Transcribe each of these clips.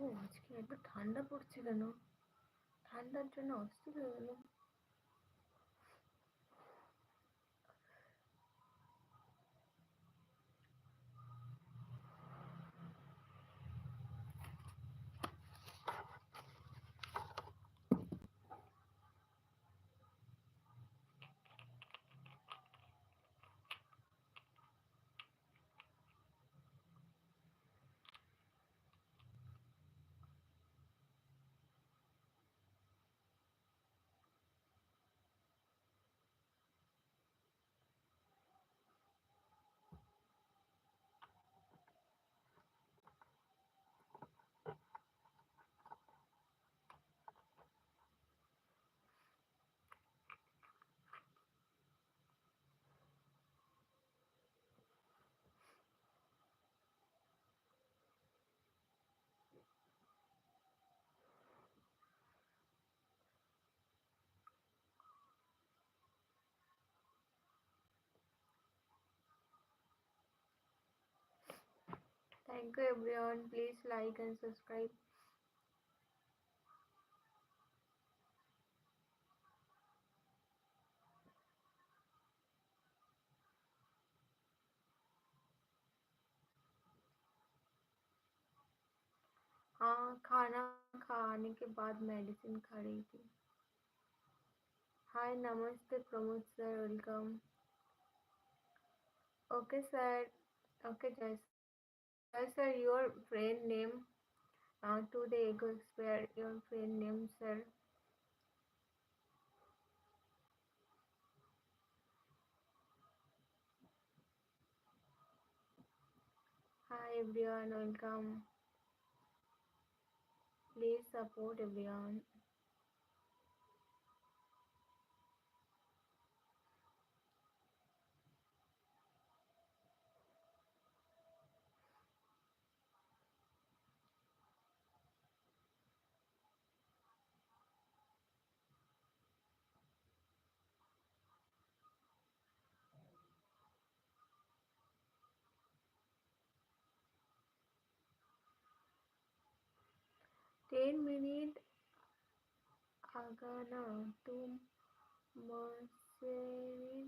বাবু আজকে এত ঠান্ডা পড়ছে কেন? ঠান্ডার জন্য অস্থির হয়ে গেল Thank you, everyone. Please like and subscribe. हाँ खाना खाने के बाद मेडिसिन खा रही थी हाय नमस्ते Pramod sir welcome okay sir okay जय Yes, sir, your friend name. Uh, today go spare your friend name, sir. Hi everyone, welcome. Please support everyone. Ten minute আগানা মশারির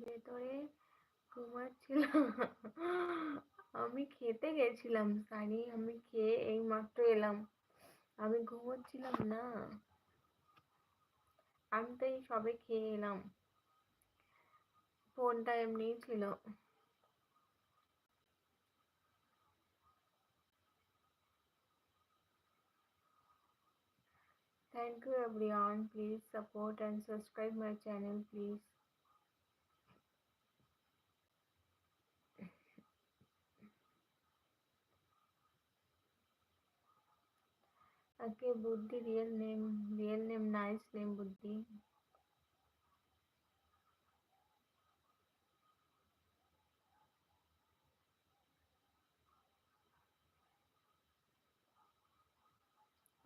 ভেতরে ঘুমাচ্ছিলাম আমি খেতে গেছিলাম, সানি, আমি খেয়ে এই মাত্র এলাম। আমি ঘুমোচ্ছিলাম না। আমি তো এই সবে খেয়ে এলাম। ফোনটা এমনিই ছিল। Thank you everyone. Please support and subscribe my channel please. Okay, Buddhi real name, real name, nice name Buddhi.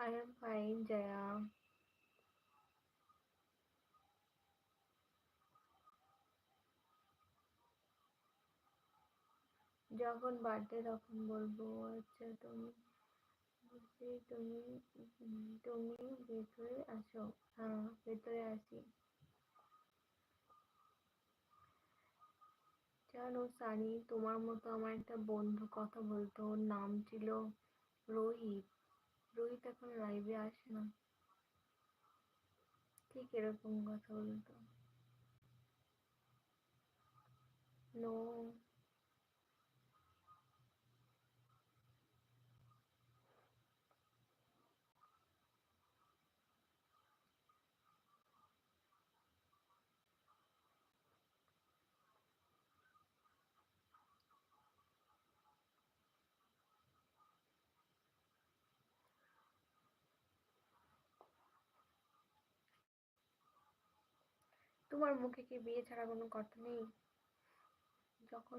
I am fine, Jaya. যখন বার্থডে তখন বলব আচ্ছা তুমি তুমি তুমি ভেতরে আসো। হ্যাঁ ভেতরে আসি। জানো সানি তোমার মতো আমার একটা বন্ধু কথা বলতো। ওর নাম ছিল রোহিত। রোহিত এখন লাইভে আসে না। ঠিক এরকম কথা বলতো নো তোমার মুখে কি বিয়ে ছাড়া কোনো কথা নেই? যখন